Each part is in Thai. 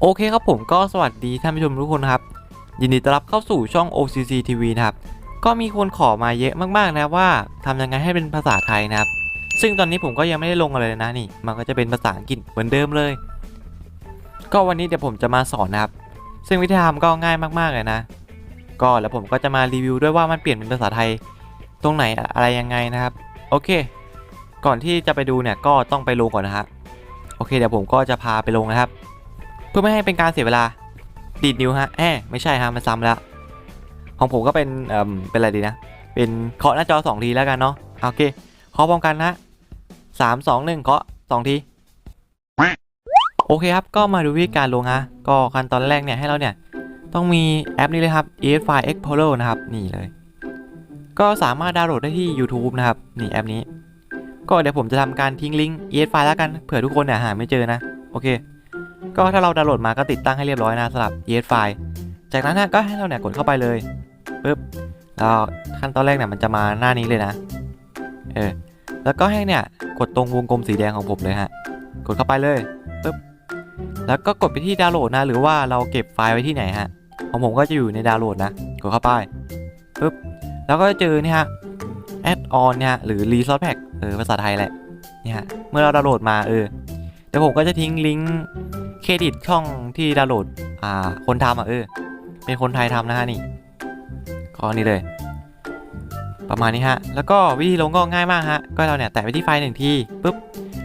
โอเคครับผมก็สวัสดีท่านผู้ชมทุกคนครับ ยินดีต้อนรับเข้าสู่ช่อง OCC TV นะครับ ก็มีคนขอมาเยอะมากๆนะว่าทำยังไงให้เป็นภาษาไทยนะครับ ซึ่งตอนนี้ผมก็ยังไม่ได้ลงอะไรเลยนะนี่ มันก็จะเป็นภาษาอังกฤษเหมือนเดิมเลย ก็วันนี้เดี๋ยวผมจะมาสอนนะครับ ซึ่งวิธีทำก็ง่ายมากๆเลยนะ ก็แล้วผมก็จะมารีวิวด้วยว่ามันเปลี่ยนเป็นภาษาไทยตรงไหนอะไรยังไงนะครับ โอเค ก่อนที่จะไปดูเนี่ยก็ต้องไปลงก่อนนะฮะโอเคเดี๋ยวผมก็จะพาไปลงนะครับ เพื่อไม่ให้เป็นการเสียเวลาดีดนิ้วฮะแหมไม่ใช่ฮะมันซ้ำแล้วของผมก็เป็นเอ่อเป็นอะไรดีนะ เป็นเคาะหน้าจอ2ทีแล้วกันเนาะโอเคเคาะพร้อมกันนะสามสองหนึ่งเคาะสองทีโอเคครับก็มาดูวิธีการลงฮะก็ขั้นตอนแรกเนี่ยให้เราเนี่ย ต้องมีแอปนี้เลยครับ EFI Explorer นะครับ นี่เลย ก็สามารถดาวน์โหลดได้ที่ YouTube นะครับ นี่แอปนี้ ก็เดี๋ยวผมจะทำการทิ้งลิงก์ EFI แล้วกัน เผื่อทุกคนเนี่ยหาไม่เจอนะ โอเค ก็ถ้าเราดาวน์โหลดมาก็ติดตั้งให้เรียบร้อยนะสำหรับ EFI จากนั้นนะก็ให้เราเนี่ยกดเข้าไปเลยปึ๊บแล้วขั้นตอนแรกเนี่ยมันจะมาหน้านี้เลยนะ เออ แล้วก็ให้เนี่ยกดตรงวงกลมสีแดงของผมเลยฮะ กดเข้าไปเลยปึ๊บ แล้วก็กดไปที่ดาวน์โหลดนะ หรือว่าเราเก็บไฟล์ไว้ที่ไหนฮะ ของผมก็จะอยู่ในดาวน์โหลดนะ กดเข้าไปปึ๊บ แล้วก็จะเจอนี่ฮะ add on เนี่ยฮะหรือ resource pack เออภาษาไทยแหละนี่ฮะเมื่อเราดาวน์โหลดมาเออเดี๋ยวผมก็จะทิ้งลิงก์เครดิตช่องที่ดาวน์โหลดอ่าคนทำอะเออเป็นคนไทยทำนะฮะนี่ก็นี่เลย ประมาณนี้ฮะ แล้วก็วิธีลงก็ง่ายมากฮะ ก็เราเนี่ยแตะไปที่ไฟล์หนึ่งทีปุ๊บ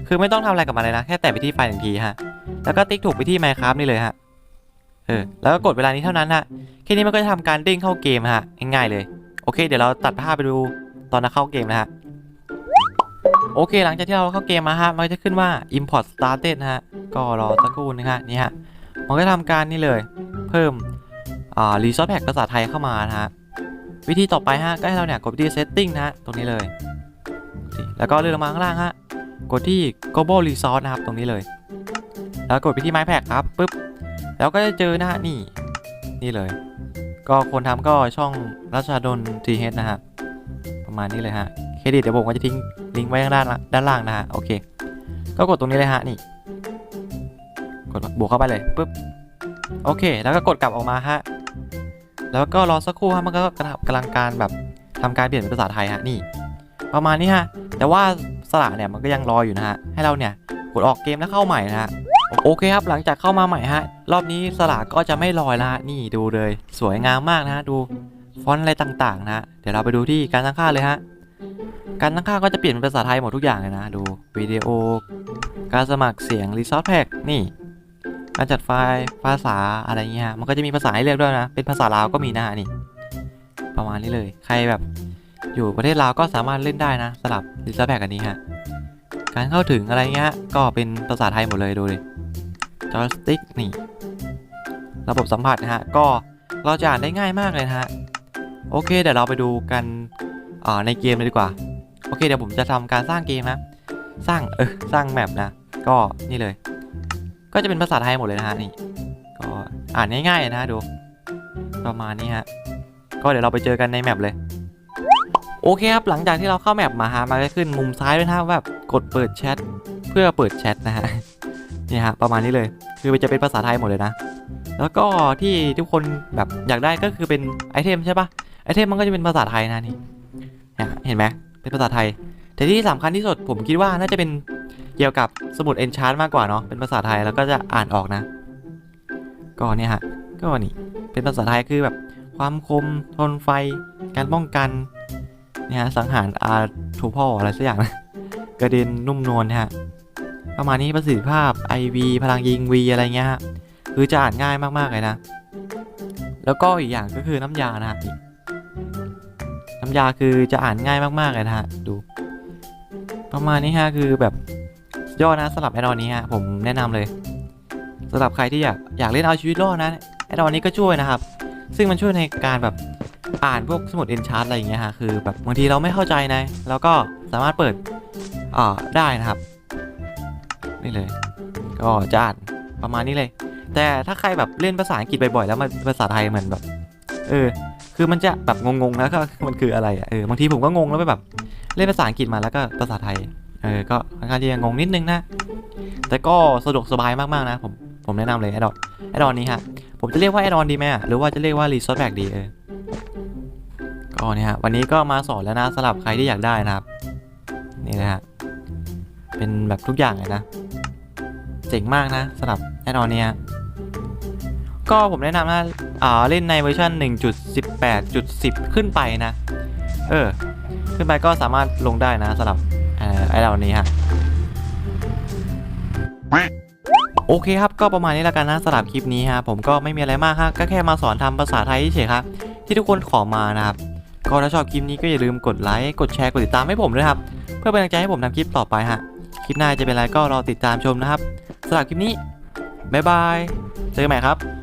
คือไม่ต้องทำอะไรกับมันเลยนะ แค่แตะไปที่ไฟล์หนึ่งทีฮะ แล้วก็ติ๊กถูกไปที่ Minecraft นี่เลยฮะ ออแล้วก็กดเวลานี้เท่านั้นฮะแค่นี้มันก็จะทำการเด้งเข้าเกมฮะง่ายๆเลย โอเค เดี๋ยวเราตัดภาพไปดูตอนเราเข้าเกมนะฮะโอเค หลังจากที่เราเข้าเกมมาฮะมันจะขึ้นว่า import started นะฮะก็รอสักครู่นึงฮะนี่ฮะมันก็ทำการนี่เลย เพิ่มอ่า resource pack ภาษาไทยเข้ามานะฮะวิธีต่อไปฮะก็ให้เราเนี่ยกดที่ setting นะฮะตรงนี้เลย แล้วก็เลื่อนลงมาข้างล่างฮะกดที่ global resource นะครับตรงนี้เลย แล้วกดไปที่ my pack ครับปึ๊บ แล้วก็จะเจอนะฮะนี่นี่เลย ก็คนทำก็ช่องรัชดล TH นะฮะประมาณนี้เลยฮะเครดิตเดี๋ยวผมก็จะทิ้งลิงก์ไว้ข้างด้านล่างด้านล่างนะฮะโอเค ก็กดตรงนี้เลยฮะนี่ กดบวกเข้าไปเลยปุ๊บโอเค แล้วก็กดกลับออกมาฮะแล้วก็รอสักครู่ฮะมันก็กำลังการแบบทำการเปลี่ยนเป็นภาษาไทยฮะนี่ ประมาณนี้ฮะแต่ว่าสระเนี่ยมันก็ยังรออยู่นะฮะให้เราเนี่ยกดออกเกมแล้วเข้าใหม่นะฮะ โอเคครับหลังจากเข้ามาใหม่ฮะ รอบนี้สระก็จะไม่ลอยละนี่ดูเลย สวยงามมากนะฮะดูฟอนต์อะไรต่างๆนะฮะเดี๋ยวเราไปดูที่การตั้งค่าเลยฮะการตั้งค่าก็จะเปลี่ยนเป็นภาษาไทยหมดทุกอย่างเลยนะดูวิดีโอ การสมัครเสียง Resource Pack นี่การจัดไฟล์ภาษาอะไรเงี้ยมันก็จะมีภาษาให้เลือกด้วยนะ เป็นภาษาลาวก็มีนะฮะนี่ ประมาณนี้เลย ใครแบบอยู่ประเทศลาวก็สามารถเล่นได้นะสลับ Resource Pack อันนี้ฮะ การเข้าถึงอะไรเงี้ยก็เป็นภาษาไทยหมดเลยดูดิ จอยสติ๊กนี่ ระบบสัมผัสนะฮะ ก็เราจะอ่านได้ง่ายมากเลยนะฮะ โอเค เดี๋ยวเราไปดูกันในเกมเลยดีกว่า โอเคเดี๋ยวผมจะทำการสร้างเกมนะ สร้างเออสร้างแมปนะ ก็นี่เลย ก็จะเป็นภาษาไทยหมดเลยนะฮะนี่ ก็อ่านง่ายๆนะฮะดู ประมาณนี้ฮะ ก็เดี๋ยวเราไปเจอกันในแมปเลยโอเคครับ หลังจากที่เราเข้าแมปมาฮะมันก็ขึ้นมุมซ้ายด้วยนะว่าแบบกดเปิดแชทเพื่อเปิดแชทนะฮะ นี่ฮะประมาณนี้เลย คือมันจะเป็นภาษาไทยหมดเลยนะ แล้วก็ที่ทุกคนแบบอยากได้ก็คือเป็นไอเทมใช่ปะไอเทมมันก็จะเป็นภาษาไทยนะนี่เห็นไหมเป็นภาษาไทย แต่ที่สำคัญที่สุดผมคิดว่าน่าจะเป็นเกี่ยวกับสมุดเอนชาร์มากกว่าเนาะเป็นภาษาไทยแล้วก็จะอ่านออกนะ ก็เนี่ยฮะก็นี่เป็นภาษาไทยคือแบบความคมทนไฟ การป้องกันเนี่ยฮะสังหารอาทูพ่ออะไรสักอย่างนะกระเด็นนุ่มนวลนะฮะ ประมาณนี้ประสิทธิภาพ IV พลังยิง V อะไรเงี้ยฮะคือจะอ่านง่ายมากๆเลยนะ แล้วก็อีกอย่างก็คือน้ำยานะฮะน้ำยาคือจะอ่านง่ายมากๆเลยนะฮะดูประมาณนี้ฮะคือแบบสุดยอดนะสำหรับแอดออนนี้ฮะผมแนะนำเลยสำหรับใครที่อยากอยากเล่นเอาชีวิตรอดนะแอดออนนี้ก็ช่วยนะครับ ซึ่งมันช่วยในการแบบอ่านพวกสมุดเอนชาร์อะไรอย่างเงี้ยฮะคือแบบบางทีเราไม่เข้าใจนะแล้วก็สามารถเปิดอ่าได้นะครับ นี่เลย ก็จะอ่านประมาณนี้เลย แต่ถ้าใครแบบเล่นภาษาอังกฤษบ่อยๆแล้วมันภาษาไทยเหมือนแบบ เออ คือมันจะแบบงงๆแล้วก็มันคืออะไรอะเออบางทีผมก็งงแล้วไปแบบ เล่นภาษาอังกฤษมาแล้วก็ภาษาไทยเออก็ค่อนข้างที่จะงงนิดนึงนะ แต่ก็สะดวกสบายมากๆนะ ผมผมแนะนำเลยไอดอทไอดอทนี้ฮะผมจะเรียกว่าไอดอทดีไหมหรือว่าจะเรียกว่ารีซอสแบกดีเออก็เนี่ยฮะวันนี้ก็มาสอนแล้วนะสำหรับใครที่อยากได้นะครับนี่นะฮะ เป็นแบบทุกอย่างเลยนะ เจ๋งมากนะสำหรับแอดออนเนี้ยก็ผมแนะนำนะอ่าเล่นในเวอร์ชัน1.18.10 ขึ้นไปนะ เออ ขึ้นไปก็สามารถลงได้นะสำหรับเอ่อไอเรานี้ฮะ โอเคครับก็ประมาณนี้แล้วกันนะสำหรับคลิปนี้ฮะผมก็ไม่มีอะไรมากฮะก็แค่มาสอนทำภาษาไทยเฉยครับที่ทุกคนขอมานะครับ ก็ถ้าชอบคลิปนี้ก็อย่าลืมกดไลค์กดแชร์กดติดตามให้ผมด้วยครับ เพื่อเป็นกำลังใจให้ผมทำคลิปต่อไปฮะ คลิปหน้าจะเป็นอะไรก็รอติดตามชมนะครับสำหรับคลิปนี้บ๊ายบายเจอกันใหม่ครับ